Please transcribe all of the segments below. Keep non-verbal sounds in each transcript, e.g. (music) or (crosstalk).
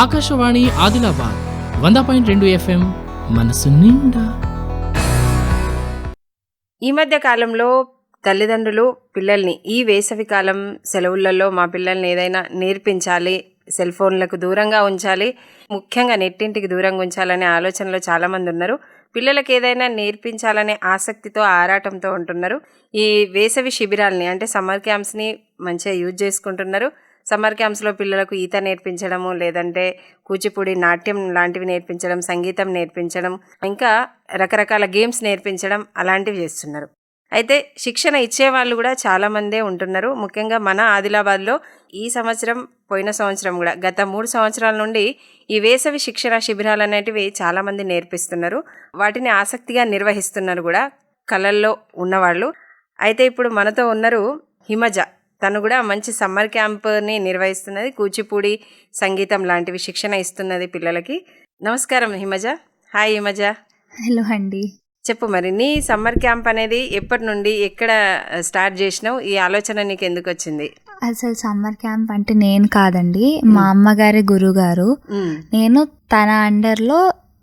ఆకాశవాణి ఆదిలాబాద్ వంద పాయింట్ రెండు ఎఫ్ఎం మనసు నిండా. ఈ మధ్య కాలంలో తల్లిదండ్రులు పిల్లల్ని ఈ వేసవి కాలం సెలవులలో మా పిల్లల్ని ఏదైనా నేర్పించాలి సెల్ ఫోన్లకు దూరంగా ఉంచాలి ముఖ్యంగా నెట్టింటికి దూరంగా ఉంచాలనే ఆలోచనలో చాలామంది ఉన్నారు. పిల్లలకు ఏదైనా నేర్పించాలనే ఆసక్తితో ఆరాటంతో ఉంటున్నారు. ఈ వేసవి శిబిరాలని అంటే సమ్మర్ క్యాంప్స్ని మంచిగా యూజ్ చేసుకుంటున్నారు. సమ్మర్ క్యాంప్స్లో పిల్లలకు ఈత నేర్పించడము లేదంటే కూచిపూడి నాట్యం లాంటివి నేర్పించడం సంగీతం నేర్పించడం ఇంకా రకరకాల గేమ్స్ నేర్పించడం అలాంటివి చేస్తున్నారు. అయితే శిక్షణ ఇచ్చే వాళ్ళు కూడా చాలామందే ఉంటున్నారు. ముఖ్యంగా మన ఆదిలాబాద్లో ఈ సంవత్సరం పోయిన సంవత్సరం కూడా గత మూడు సంవత్సరాల నుండి ఈ వేసవి శిక్షణ శిబిరాలు అనేటివి చాలామంది నేర్పిస్తున్నారు. వాటిని ఆసక్తిగా నిర్వహిస్తున్నారు కూడా కళల్లో ఉన్నవాళ్ళు. అయితే ఇప్పుడు మనతో ఉన్నారు హిమజ. తను కూడా మంచి సమ్మర్ క్యాంప్ని నిర్వహిస్తున్నది. కూచిపూడి సంగీతం లాంటివి శిక్షణ ఇస్తున్నది పిల్లలకి. నమస్కారం హిమజ. హాయ్ హిమజ. హలో అండి. చెప్పు మరి నీ సమ్మర్ క్యాంప్ అనేది ఎప్పటి నుండి ఎక్కడ స్టార్ట్ చేసినావు? ఈ ఆలోచన నీకు ఎందుకు వచ్చింది? అసలు సమ్మర్ క్యాంప్ అంటే నేను కాదండి. మా. అమ్మగారి గురువు గారు ఉమ్, నేను తన అండర్లో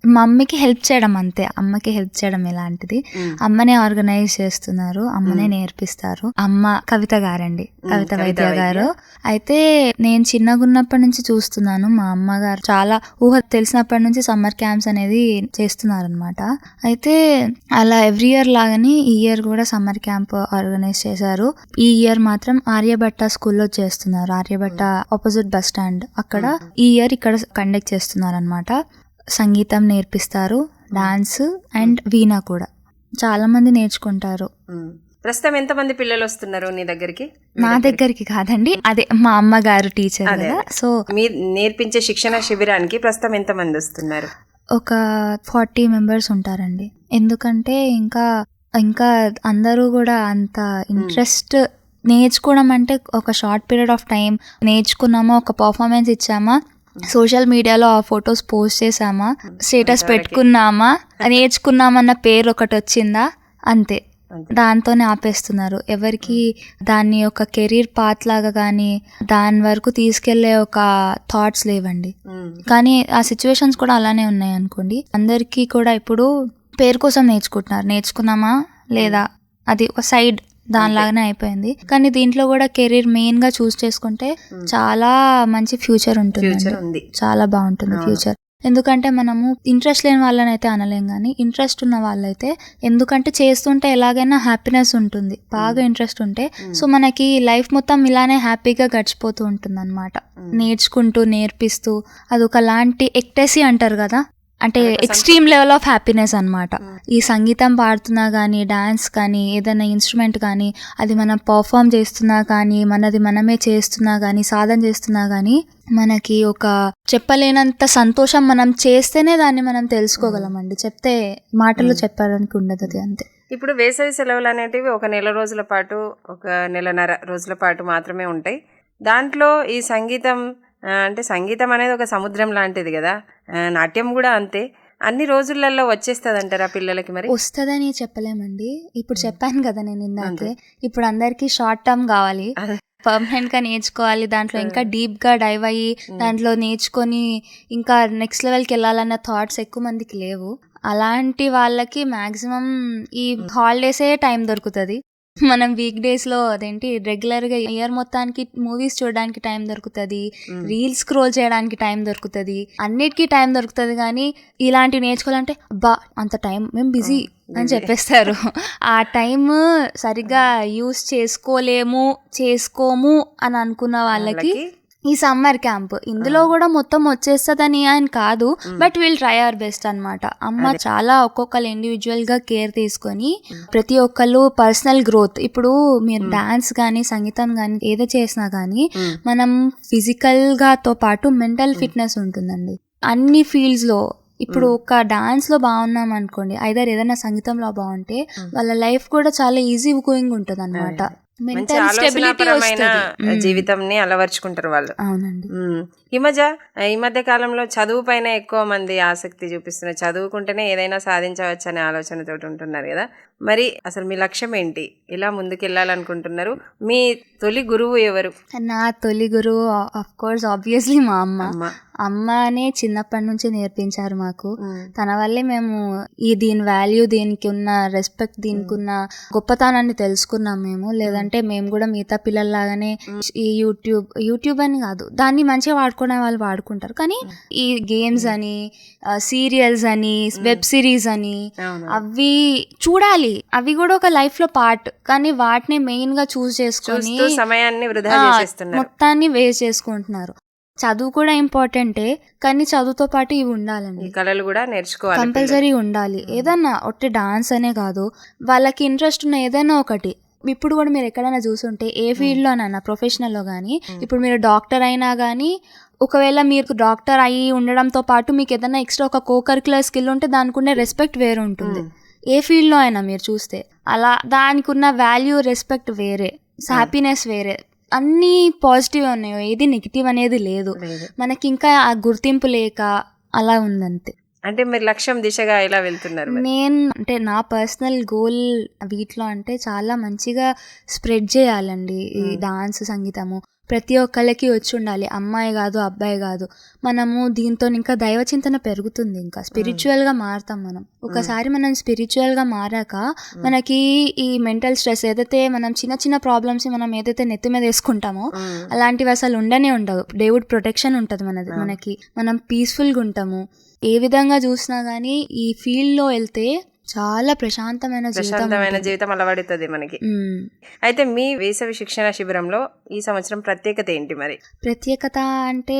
మమ్మీకి హెల్ప్ చేయడం అంతే. అమ్మకి హెల్ప్ చేయడం ఇలాంటిది. అమ్మనే ఆర్గనైజ్ చేస్తున్నారు. అమ్మనే నేర్పిస్తారు. అమ్మ కవిత గారండి. కవిత వైద్య. గారు. అయితే నేను చిన్నగా ఉన్నప్పటి నుంచి చూస్తున్నాను. మా అమ్మగారు చాలా ఊహ తెలిసినప్పటి నుంచి సమ్మర్ క్యాంప్స్ అనేది చేస్తున్నారు అనమాట అయితే అలా ఎవ్రీ ఇయర్ లాగానే ఈ ఇయర్ కూడా సమ్మర్ క్యాంప్ ఆర్గనైజ్ చేశారు. ఈ ఇయర్ మాత్రం ఆర్యభట్ట స్కూల్లో చేస్తున్నారు. Aryabhatta opposite bus stand. అక్కడ ఈ ఇయర్ ఇక్కడ కండక్ట్ చేస్తున్నారు అనమాట సంగీతం నేర్పిస్తారు డాన్స్ అండ్ వీణా కూడా. చాలా మంది నేర్చుకుంటారు. ప్రస్తుతం ఎంతమంది పిల్లలు వస్తున్నారు నీ దగ్గరికి? నా దగ్గరికి. కాదండి అదే మా అమ్మగారు టీచర్ కదా. సో మీరు నేర్పించే శిక్షణ శిబిరానికి ప్రస్తుతం ఎంతమంది వస్తున్నారు? ఒక ఫార్టీ మెంబర్స్ ఉంటారండి. ఎందుకంటే ఇంకా ఇంకా అందరూ కూడా అంత ఇంట్రెస్ట్ నేర్చుకోవడం అంటే ఒక షార్ట్ పీరియడ్ ఆఫ్ టైం నేర్చుకున్నామా ఒక పర్ఫార్మెన్స్ ఇచ్చామా సోషల్ మీడియాలో ఆ ఫొటోస్ పోస్ట్ చేసామా స్టేటస్. పెట్టుకున్నామా? (laughs) నేర్చుకున్నామన్న పేరు ఒకటి వచ్చిందా? అంతే. దాంతోనే ఆపేస్తున్నారు. ఎవరికి దాన్ని ఒక కెరీర్ పాత్ లాగా కానీ దాని వరకు తీసుకెళ్ళే ఒక థాట్స్ లేవండి. కానీ ఆ సిచ్యువేషన్స్ కూడా అలానే ఉన్నాయి అనుకోండి. అందరికీ కూడా ఇప్పుడు పేరు కోసం నేర్చుకుంటున్నారు. నేర్చుకున్నామా? లేదా? అది ఒక సైడ్. దానిలాగానే అయిపోయింది. కానీ దీంట్లో కూడా కెరీర్ మెయిన్గా చూస్ చేసుకుంటే చాలా మంచి ఫ్యూచర్ ఉంటుంది చాలా బాగుంటుంది. ఫ్యూచర్. ఎందుకంటే మనము ఇంట్రెస్ట్ లేని వాళ్ళని అయితే అనలేం కానీ ఇంట్రెస్ట్ ఉన్న వాళ్ళైతే ఎందుకంటే చేస్తుంటే ఎలాగైనా హ్యాపీనెస్ ఉంటుంది. బాగా ఇంట్రెస్ట్ ఉంటే సో మనకి లైఫ్ మొత్తం ఇలానే హ్యాపీగా గడిచిపోతూ ఉంటుంది అనమాట నేర్చుకుంటూ నేర్పిస్తూ అది ఒకలాంటి ఎక్టెసీ అంటారు కదా. అంటే ఎక్స్ట్రీమ్ లెవెల్ ఆఫ్ హ్యాపీనెస్ అన్నమాట. Mm. ఈ సంగీతం పాడుతున్నా కానీ డాన్స్ కానీ ఏదైనా ఇన్స్ట్రుమెంట్ కానీ అది మనం పర్ఫామ్ చేస్తున్నా కానీ మనది మనమే చేస్తున్నా కానీ సాధన చేస్తున్నా కానీ మనకి ఒక చెప్పలేనంత సంతోషం మనం చేస్తేనే దాన్ని మనం తెలుసుకోగలమండి. చెప్తే మాటలు చెప్పడానికి ఉండదు అది అంతే. ఇప్పుడు వేసవి సెలవులు అనేటివి ఒక నెల రోజుల పాటు ఒక నెలన్నర రోజుల పాటు మాత్రమే ఉంటాయి. దాంట్లో ఈ సంగీతం అంటే సంగీతం అనేది ఒక సముద్రం లాంటిది కదా. నాట్యం కూడా అంతే. అన్ని రోజులలో వచ్చేస్తుంది అంటారా పిల్లలకి మరి? వస్తుందని చెప్పలేమండి. ఇప్పుడు చెప్పాను కదా నేను ఇందాకే. ఇప్పుడు అందరికి షార్ట్ టర్మ్ కావాలి. పర్మనెంట్గా నేర్చుకోవాలి. దాంట్లో ఇంకా డీప్గా డైవ్ అయ్యి దాంట్లో నేర్చుకొని ఇంకా నెక్స్ట్ లెవెల్కి వెళ్ళాలన్న థాట్స్ ఎక్కువ మందికి లేవు. అలాంటి వాళ్ళకి మాక్సిమం ఈ హాలిడేసే టైం దొరుకుతుంది. మనం వీక్ డేస్లో అదేంటి రెగ్యులర్గా ఇయర్ మొత్తానికి మూవీస్ చూడడానికి టైం దొరుకుతుంది. రీల్స్ స్క్రోల్ చేయడానికి టైం దొరుకుతుంది అన్నిటికీ టైం దొరుకుతుంది కానీ ఇలాంటివి నేర్చుకోవాలంటే బా అంత టైం మేము బిజీ అని చెప్పేస్తారు. ఆ టైం సరిగ్గా యూస్ చేసుకోలేము చేసుకోము అని అనుకున్న వాళ్ళకి ఈ సమ్మర్ క్యాంప్. ఇందులో కూడా మొత్తం వచ్చేస్తుందని అని కాదు but will try our best అన్నమాట. అమ్మ చాలా ఒక్కొక్కరు ఇండివిజువల్గా కేర్ తీసుకొని ప్రతి ఒక్కళ్ళు పర్సనల్ గ్రోత్ ఇప్పుడు మీరు డాన్స్ కానీ సంగీతం కానీ ఏదో చేసినా కానీ. మనం ఫిజికల్గా తో పాటు మెంటల్ ఫిట్నెస్ ఉంటుందండి. అన్ని ఫీల్డ్స్లో ఇప్పుడు ఒక డాన్స్లో బాగున్నాం అనుకోండి ఐదర్ ఏదైనా సంగీతంలో బాగుంటే వాళ్ళ లైఫ్ కూడా చాలా ఈజీ గోయింగ్ ఉంటుంది అనమాట మెంటల్ స్టెబిలిటీ వస్తుంది. జీవితంని అలవర్చుకుంటారు వాళ్ళు. అవునండి. మ్మ్. ఈ మధ్య ఈ మధ్య కాలంలో చదువు పైన ఎక్కువ మంది ఆసక్తి చూపిస్తున్నారు చదువుకుంటేనే ఏదైనా సాధించవచ్చు అనే ఆలోచనతోటి ఉంటున్నారు కదా. మరి అసలు మీ లక్ష్యం ఏంటి? ఎలా ముందుకు వెళ్ళాలనుకుంటున్నారు మీ తొలి గురువు ఎవరు? నా తొలి గురువు ఆఫ్ కోర్స్ ఆబ్వియస్లీ మా అమ్మ. అమ్మ. అమ్మనే చిన్నప్పటి నుంచి నేర్పించారు మాకు. తన వల్లే మేము ఈ దీని వాల్యూ దీనికి ఉన్న రెస్పెక్ట్ దీనికి ఉన్న గొప్పతనాన్ని తెలుసుకున్నాం మేము. లేదంటే మేము కూడా మిగతా పిల్లల్లాగానే ఈ యూట్యూబ్ యూట్యూబ్ అని కాదు. దాన్ని మంచిగా వాడుకునే వాళ్ళు వాడుకుంటారు. కానీ ఈ గేమ్స్ అని సీరియల్స్ అని వెబ్ సిరీస్ అని అవి చూడాలి. అవి కూడా ఒక లైఫ్లో పార్ట్ కానీ వాటిని మెయిన్గా చూస్ చేసుకొని సమయాన్ని మొత్తాన్ని వేస్ట్ చేసుకుంటున్నారు. చదువు కూడా ఇంపార్టెంటే కానీ చదువుతో పాటు ఇవి ఉండాలండి. కళలు కూడా నేర్చుకోవాలి కంపల్సరీ ఉండాలి. ఏదన్నా ఒట్టి డాన్స్ అనే కాదు వాళ్ళకి ఇంట్రెస్ట్ ఉన్న ఏదైనా ఒకటి. ఇప్పుడు కూడా మీరు ఎక్కడైనా చూసుంటే ఏ ఫీల్డ్లోనైనా ప్రొఫెషనల్లో కానీ ఇప్పుడు మీరు డాక్టర్ అయినా కానీ ఒకవేళ మీరు డాక్టర్ అయ్యి ఉండడంతో పాటు మీకు ఏదైనా ఎక్స్ట్రా ఒక కో కరికులర్ స్కిల్ ఉంటే దానికి ఉండే రెస్పెక్ట్ వేరే ఉంటుంది ఏ ఫీల్డ్లో అయినా మీరు చూస్తే. అలా దానికి ఉన్న వాల్యూ రెస్పెక్ట్ వేరే. హ్యాపీనెస్ వేరే. అన్నీ పాజిటివ్ ఉన్నాయి ఏది నెగిటివ్ అనేది లేదు. మనకి ఇంకా ఆ గుర్తింపు లేక అలా ఉందంతే. అంటే మీరు లక్ష్యం దిశగా ఎలా వెళ్తున్నారు? నేను అంటే నా పర్సనల్ గోల్ వీటిలో అంటే చాలా మంచిగా స్ప్రెడ్ చేయాలండి. ఈ డాన్స్ సంగీతము. ప్రతి ఒక్కళ్ళకి వచ్చి ఉండాలి. అమ్మాయి కాదు అబ్బాయి కాదు. మనము దీంతో ఇంకా దైవ చింతన పెరుగుతుంది ఇంకా. స్పిరిచువల్గా మారుతాం మనం. ఒకసారి మనం స్పిరిచువల్గా మారాక మనకి ఈ మెంటల్ స్ట్రెస్ ఏదైతే మనం చిన్న చిన్న ప్రాబ్లమ్స్ మనం ఏదైతే నెత్తి మీద వేసుకుంటామో. అలాంటివి అసలు ఉండనే ఉండవు. దేవుడ్ ప్రొటెక్షన్ ఉంటుంది మనది. మనకి మనం పీస్ఫుల్గా ఉంటాము. ఏ విధంగా చూసినా కానీ ఈ ఫీల్డ్లో వెళ్తే చాలా ప్రశాంతమైన జీవితం ప్రశాంతమైన. జీవితం అలవడుతుంది మనకి. అయితే మీ వేసవి శిక్షణ శిబిరంలో ఈ సంవత్సరం ప్రత్యేకత ఏంటి మరి? ప్రత్యేకత అంటే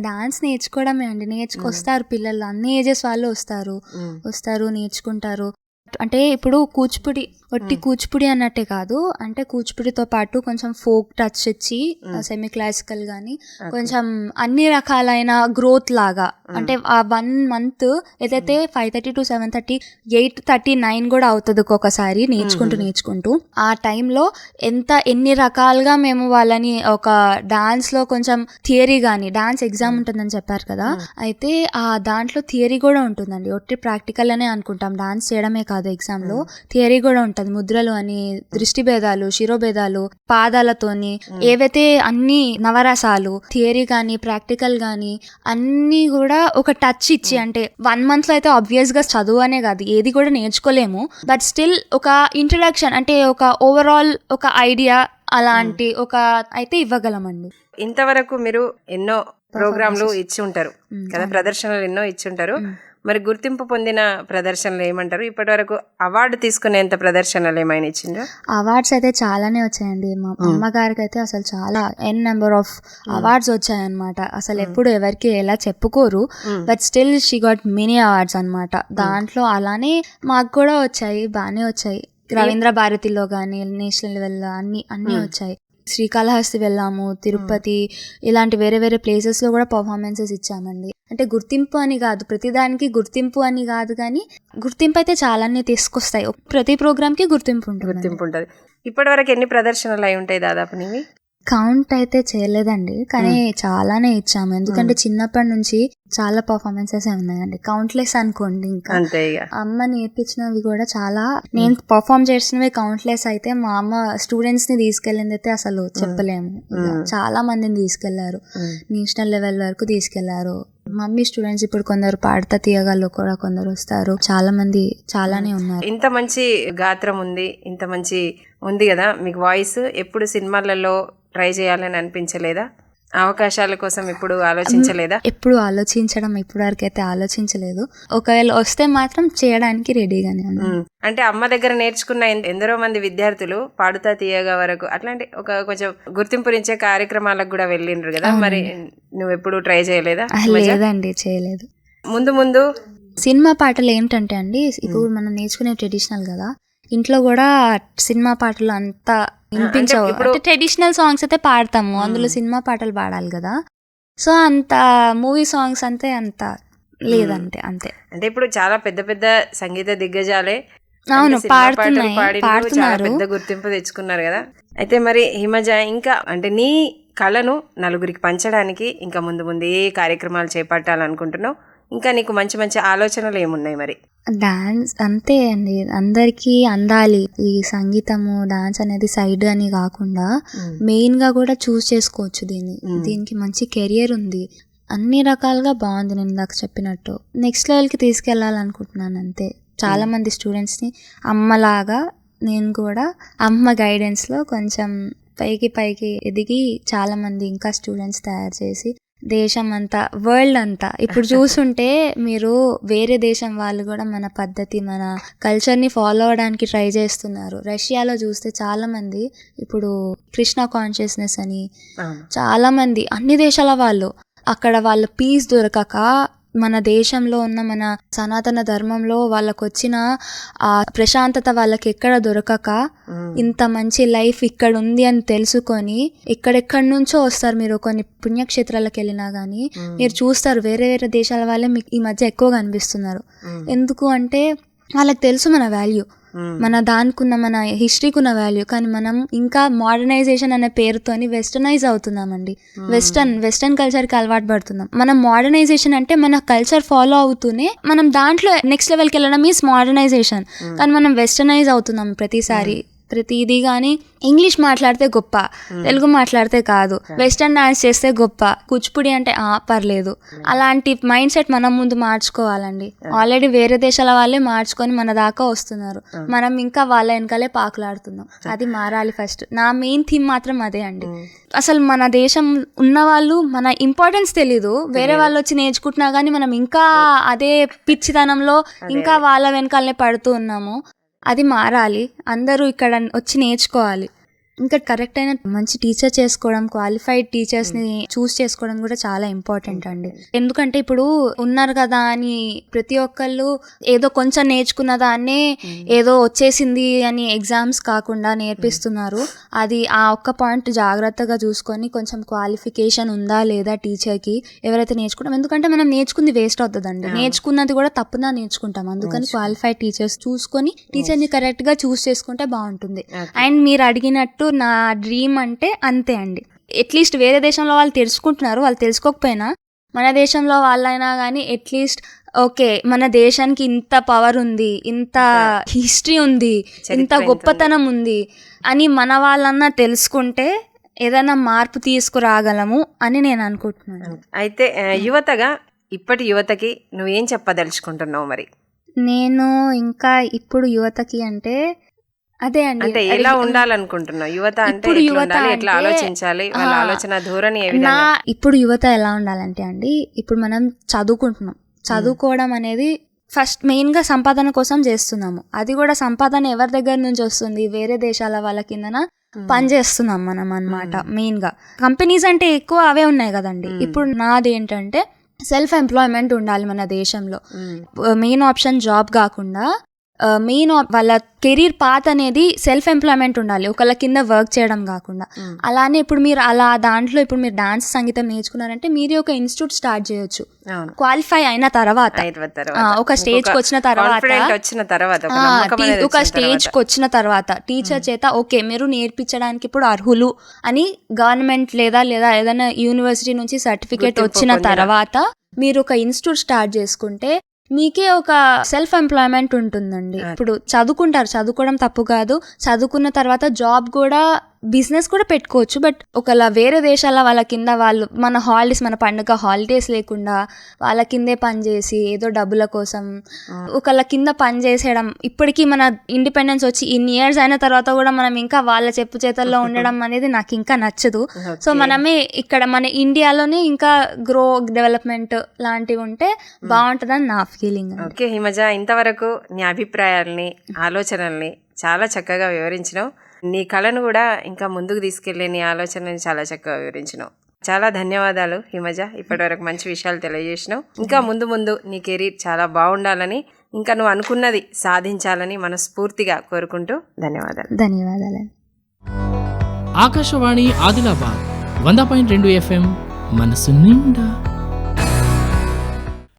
డాన్స్ నేర్చుకోవడమే అండి. నేర్చుకొస్తారు పిల్లలు. అన్ని ఏజెస్ వాళ్ళు వస్తారు. వస్తారు నేర్చుకుంటారు. అంటే ఇప్పుడు కూచిపూడి ఒట్టి కూచిపూడి అన్నట్టే కాదు. అంటే కూచిపూడితో పాటు కొంచెం ఫోక్ టచ్ ఇచ్చి సెమీ క్లాసికల్ గానీ కొంచెం అన్ని రకాలైన గ్రోత్ లాగా. అంటే ఆ వన్ మంత్ ఏదైతే five thirty to seven thirty eight thirty nine కూడా అవుతుంది ఒక్కొక్కసారి నేర్చుకుంటూ నేర్చుకుంటూ. ఆ టైంలో ఎంత ఎన్ని రకాలుగా మేము వాళ్ళని ఒక డాన్స్లో కొంచెం థియరీ కానీ డాన్స్ ఎగ్జామ్ ఉంటుందని చెప్పారు కదా. అయితే ఆ దాంట్లో థియరీ కూడా ఉంటుందండి. ఒట్టి ప్రాక్టికల్ అనే అనుకుంటాం. డాన్స్ చేయడమే కాదు. ఎగ్జామ్లో థియరీ కూడా ఉంటది. ముద్రలు అని దృష్టి భేదాలు శిరోభేదాలు పాదాలతోని ఏవైతే అన్ని నవరసాలు థియరీ కానీ ప్రాక్టికల్ కానీ అన్నీ కూడా ఒక టచ్ ఇచ్చి అంటే వన్ మంత్లో అయితే ఆబ్వియస్గా చదువు అనే కాదు. ఏది కూడా నేర్చుకోలేము. బట్ స్టిల్ ఒక ఇంట్రడక్షన్ అంటే ఒక ఓవరాల్ ఒక ఐడియా అలాంటి ఒక అయితే ఇవ్వగలమండి. ఇంతవరకు మీరు ఎన్నో ప్రోగ్రాంలు ఇచ్చి ఉంటారు. కదా ప్రదర్శనలు ఎన్నో ఇచ్చి ఉంటారు. మరి గుర్తింపు పొందిన ప్రదర్శనలు ఏమంటారు? ఇప్పటి వరకు అవార్డు తీసుకునేంత ప్రదర్శనలు ఏమైనా ఇచ్చిండ్రా? అవార్డ్స్ అయితే చాలానే వచ్చాయండి. మా అమ్మగారికి అయితే అసలు చాలా ఎన్ నెంబర్ ఆఫ్ అవార్డ్స్ వచ్చాయన్నమాట. అసలు ఎప్పుడు ఎవరికి ఎలా చెప్పుకోరు. But still she got mini awards అన్నమాట. దాంట్లో అలానే మాకు కూడా వచ్చాయి బాగానే వచ్చాయి. రవీంద్ర భారతిలో కానీ నేషనల్ లెవెల్లో అన్ని అన్ని వచ్చాయి. శ్రీకాళహస్తి వెళ్ళాము తిరుపతి ఇలాంటి వేరే వేరే ప్లేసెస్లో కూడా పర్ఫార్మెన్సెస్ ఇచ్చామండి. అంటే గుర్తింపు అని కాదు ప్రతిదానికి గుర్తింపు అని కాదు కానీ గుర్తింపు అయితే చాలానే తీసుకొస్తాయి. ప్రతి ప్రోగ్రామ్కి గుర్తింపు ఉంటుంది గుర్తింపు ఉంటుంది. ఇప్పటి వరకు ఎన్ని ప్రదర్శనలు అయి ఉంటాయి దాదాపు నీవి? కౌంట్ అయితే చేయలేదండి. కానీ చాలానే ఇచ్చాము. ఎందుకంటే చిన్నప్పటి నుంచి చాలా పర్ఫార్మెన్సెస్ ఉన్నాయండి. కౌంట్లెస్ అనుకోండి ఇంకా. అమ్మ నేర్పించినవి కూడా చాలా. నేను పర్ఫామ్ చేసినవి కౌంట్లెస్ అయితే మా అమ్మ స్టూడెంట్స్ని తీసుకెళ్ళింది అయితే అసలు చెప్పలేము. ఇక చాలా మందిని తీసుకెళ్ళారు. నేషనల్ లెవెల్ వరకు తీసుకెళ్ళారు. మమ్మీ స్టూడెంట్స్ ఇప్పుడు కొందరు పాడతా తీయగాళ్ళు కూడా కొందరు వస్తారు. చాలా మంది చాలానే ఉన్నారు. ఇంత మంచి గాత్రం ఉంది ఇంత మంచి ఉంది కదా మీకు వాయిస్. ఎప్పుడు సినిమాలలో ట్రై చేయాలని అనిపించలేదా? అవకాశాల కోసం ఎప్పుడు ఆలోచించలేదా? ఎప్పుడు ఆలోచించడం ఇప్పటి వరకు అయితే ఆలోచించలేదు. ఒకవేళ వస్తే మాత్రం చేయడానికి రెడీగానే ఉన్నాను. అంటే అమ్మ దగ్గర నేర్చుకున్న ఎందరో మంది విద్యార్థులు పాడుతా తీయగా వరకు అట్లాంటి ఒక కొంచెం గుర్తింపునిచ్చే కార్యక్రమాలకు కూడా వెళ్ళిండ్రు కదా? మరి నువ్వు ఎప్పుడు ట్రై చేయలేదా లేదండి చేయలేదు. ముందు ముందు సినిమా పాటలు ఏంటంటే అండి ఇప్పుడు మనం నేర్చుకునే ట్రెడిషనల్ కదా ఇంట్లో కూడా సినిమా పాటలు అంతా వినిపించవు. అంటే ట్రెడిషనల్ సాంగ్స్ అయితే పాడతాము. అందులో సినిమా పాటలు పాడాలి కదా. సో అంత మూవీ సాంగ్స్ అంతే అంత లేదంటే అంతే. అంటే ఇప్పుడు చాలా పెద్ద పెద్ద సంగీత దిగ్గజాలే. అవును, పాడుతున్నాయి, పాడుతున్నారు. పెద్ద గుర్తింపు తెచ్చుకున్నారు కదా. అయితే మరి హిమజ ఇంకా అంటే నీ కళను నలుగురికి పంచడానికి ఇంకా ముందు ముందు ఏ కార్యక్రమాలు చేపట్టాలనుకుంటున్నావు. ఇంకా నీకు మంచి మంచి ఆలోచనలు ఏమున్నాయి మరి? డాన్స్ అంతే అండి. అందరికీ అందాలి. ఈ సంగీతము డాన్స్ అనేది సైడ్ అని కాకుండా మెయిన్గా కూడా చూస్ చేసుకోవచ్చు దీన్ని. దీనికి మంచి కెరియర్ ఉంది. అన్ని రకాలుగా బాగుంది నేను ఇందాక చెప్పినట్టు. నెక్స్ట్ లెవెల్కి తీసుకెళ్ళాలనుకుంటున్నాను అంతే. చాలా మంది స్టూడెంట్స్ని అమ్మలాగా నేను కూడా అమ్మ గైడెన్స్లో కొంచెం పైకి పైకి ఎదిగి చాలా మంది ఇంకా స్టూడెంట్స్ తయారు చేసి దేశం అంతా వరల్డ్ అంతా. ఇప్పుడు (laughs) చూసుంటే మీరు వేరే దేశం వాళ్ళు కూడా మన పద్ధతి మన కల్చర్ని ఫాలో అవడానికి ట్రై చేస్తున్నారు. రష్యాలో చూస్తే చాలా మంది ఇప్పుడు కృష్ణ కాన్షియస్నెస్ అని అవును. చాలా మంది అన్ని దేశాల వాళ్ళు అక్కడ వాళ్ళ పీస్ దొరకక మన దేశంలో ఉన్న మన సనాతన ధర్మంలో వాళ్ళకు వచ్చిన ఆ ప్రశాంతత వాళ్ళకి ఎక్కడ దొరకక. ఇంత మంచి లైఫ్ ఇక్కడ ఉంది అని తెలుసుకొని ఎక్కడెక్కడి నుంచో వస్తారు మీరు కొన్ని పుణ్యక్షేత్రాలకు వెళ్ళినా కానీ. మీరు చూస్తారు వేరే వేరే దేశాల వాళ్ళే మీకు ఈ మధ్య ఎక్కువ కనిపిస్తున్నారు మ్మ్. ఎందుకు అంటే వాళ్ళకి తెలుసు మన వాల్యూ. మన దానికున్న మన హిస్టరీకి ఉన్న వాల్యూ కానీ మనం ఇంకా మోడర్నైజేషన్ అనే పేరుతోని వెస్టర్నైజ్ అవుతున్నామండి. వెస్టర్న్ వెస్టర్న్ కల్చర్కి అలవాటు పడుతున్నాం. మనం మోడర్నైజేషన్ అంటే మన కల్చర్ ఫాలో అవుతూనే మనం దాంట్లో నెక్స్ట్ లెవెల్కి వెళ్ళడం మీన్స్ మోడర్నైజేషన్ కానీ మనం వెస్టర్నైజ్ అవుతున్నాం ప్రతిసారి. ప్రతిదీ కానీ ఇంగ్లీష్ మాట్లాడితే గొప్ప తెలుగు మాట్లాడితే కాదు. వెస్టర్న్ డాన్స్ చేస్తే గొప్ప కూచిపూడి అంటే ఆ పర్లేదు. అలాంటి మైండ్ సెట్ మనం ముందు మార్చుకోవాలండి. ఆల్రెడీ వేరే దేశాల వాళ్ళే మార్చుకొని మన దాకా వస్తున్నారు. మనం ఇంకా వాళ్ళ వెనకాలే పాకులాడుతున్నాం. అది మారాలి ఫస్ట్. నా మెయిన్ థీమ్ మాత్రం అదే అండి. అసలు మన దేశం ఉన్న వాళ్ళు మన ఇంపార్టెన్స్ తెలీదు. వేరే వాళ్ళు వచ్చి నేర్చుకుంటున్నా కానీ మనం ఇంకా అదే పిచ్చితనంలో ఇంకా వాళ్ళ వెనకాలనే పడుతూ ఉన్నాము. అది మారాలి. అందరూ ఇక్కడ వచ్చి నేర్చుకోవాలి. ఇంకా కరెక్ట్ అయిన మంచి టీచర్ చేసుకోవడం క్వాలిఫైడ్ టీచర్స్ని చూస్ చేసుకోవడం కూడా చాలా ఇంపార్టెంట్ అండి. ఎందుకంటే ఇప్పుడు ఉన్నారు కదా అని ప్రతి ఒక్కళ్ళు ఏదో కొంచెం నేర్చుకున్న దాన్నే ఏదో వచ్చేసింది అని ఎగ్జామ్స్ కాకుండా నేర్పిస్తున్నారు. అది ఆ ఒక్క పాయింట్ జాగ్రత్తగా చూసుకొని కొంచెం క్వాలిఫికేషన్ ఉందా లేదా టీచర్కి ఎవరైతే నేర్చుకుంటాం. ఎందుకంటే మనం నేర్చుకుంది వేస్ట్ అవుతుందండి. నేర్చుకున్నది కూడా తప్పుదా నేర్చుకుంటాం. అందుకని క్వాలిఫైడ్ టీచర్స్ చూసుకొని టీచర్ని కరెక్ట్గా చూస్ చేసుకుంటే బాగుంటుంది. అండ్ మీరు అడిగినట్టు నా డ్రీమ్ అంటే అంతే అండి. అట్లీస్ట్ వేరే దేశంలో వాళ్ళు తెలుసుకుంటున్నారు వాళ్ళు తెలుసుకోకపోయినా మన దేశంలో వాళ్ళైనా కానీ అట్లీస్ట్ ఓకే మన దేశానికి ఇంత పవర్ ఉంది ఇంత హిస్టరీ ఉంది ఇంత గొప్పతనం ఉంది. అని మన వాళ్ళన్నా తెలుసుకుంటే ఏదైనా మార్పు తీసుకురాగలము అని నేను అనుకుంటున్నాను. అయితే యువతగా ఇప్పటి యువతకి నువ్వేం చెప్పదలుచుకుంటున్నావు మరి? నేను ఇంకా ఇప్పుడు యువతకి అంటే అదే అండి. అంటే ఎలా ఉండాలనుకుంటున్నావు యువత అంటే యువత ఎట్లా ఆలోచించాలి? వాళ్ళ ఆలోచన ధోరణి నా ఇప్పుడు యువత ఎలా ఉండాలంటే అండి ఇప్పుడు మనం చదువుకుంటున్నాం. చదువుకోవడం అనేది ఫస్ట్ మెయిన్గా సంపాదన కోసం చేస్తున్నాము. అది కూడా సంపాదన ఎవరి దగ్గర నుంచి వస్తుంది? వేరే దేశాల వాళ్ళ కిందన పని చేస్తున్నాం మనం అన్నమాట మెయిన్గా. కంపెనీస్ అంటే ఎక్కువ అవే ఉన్నాయి కదండి. ఇప్పుడు నాది ఏంటంటే సెల్ఫ్ ఎంప్లాయ్మెంట్ ఉండాలి మన దేశంలో. మెయిన్ ఆప్షన్ జాబ్ కాకుండా మెయిన్ వాళ్ళ కెరీర్ పాత్ అనేది సెల్ఫ్ ఎంప్లాయ్మెంట్ ఉండాలి. ఒకళ్ళ కింద వర్క్ చేయడం కాకుండా. మ్మ్. అలానే ఇప్పుడు మీరు అలా దాంట్లో ఇప్పుడు మీరు డాన్స్ సంగీతం నేర్చుకున్నారంటే మీరు ఒక ఇన్స్టిట్యూట్ స్టార్ట్ చేయొచ్చు. క్వాలిఫై అయిన తర్వాత. ఒక కి వచ్చిన తర్వాత- వచ్చిన తర్వాత ఒక వచ్చిన స్టేజ్ తర్వాత. వచ్చిన తర్వాత. టీచర్ చేత ఓకే మీరు నేర్పించడానికి ఇప్పుడు అర్హులు అని గవర్నమెంట్ లేదా లేదా ఏదైనా యూనివర్సిటీ నుంచి సర్టిఫికేట్ వచ్చిన. తర్వాత మీరు ఒక ఇన్స్టిట్యూట్ స్టార్ట్ చేసుకుంటే మీకే ఒక సెల్ఫ్ ఎంప్లాయ్మెంట్ ఉంటుందండి ఇప్పుడు చదువుకుంటారు. చదువుకోవడం తప్పు కాదు. చదువుకున్న తర్వాత జాబ్ కూడా బిజినెస్ కూడా పెట్టుకోవచ్చు బట్ ఒకలా వేరే దేశాల వాళ్ళ కింద వాళ్ళు మన హాలిడేస్ మన పండుగ హాలిడేస్ లేకుండా వాళ్ళ కిందే పని చేసి ఏదో డబ్బుల కోసం ఒకళ్ళ కింద పని చేసేయడం ఇప్పటికీ మన ఇండిపెండెన్స్ వచ్చి ఇన్ని ఇయర్స్ అయిన తర్వాత కూడా మనం ఇంకా వాళ్ళ చెప్పు చేతల్లో ఉండడం (laughs) అనేది నాకు ఇంకా నచ్చదు. సో మనమే ఇక్కడ మన ఇండియాలోనే ఇంకా గ్రో డెవలప్మెంట్ లాంటివి ఉంటే బాగుంటుందని నా ఫీలింగ్ ఓకే హిమజ ఇంతవరకు నీ అభిప్రాయాల్ని ఆలోచనల్ని చాలా చక్కగా వివరించినావు. నీ కళను కూడా ఇంకా ముందుకు తీసుకెళ్ళే నీ ఆలోచనని చాలా చక్కగా వివరించినావు. చాలా ధన్యవాదాలు హిమజ. ఇప్పటివరకు మంచి విషయాలు తెలియజేసినావు. ఇంకా ముందు ముందు నీ కెరీర్ చాలా బాగుండాలని ఇంకా నువ్వు అనుకున్నది సాధించాలని మనస్ఫూర్తిగా కోరుకుంటూ ధన్యవాదాలు. ధన్యవాదాలండి ఆకాశవాణి ఆదిలాబాద్ వంద పాయింట్ రెండు ఎఫ్ఎం మనసు నిండా.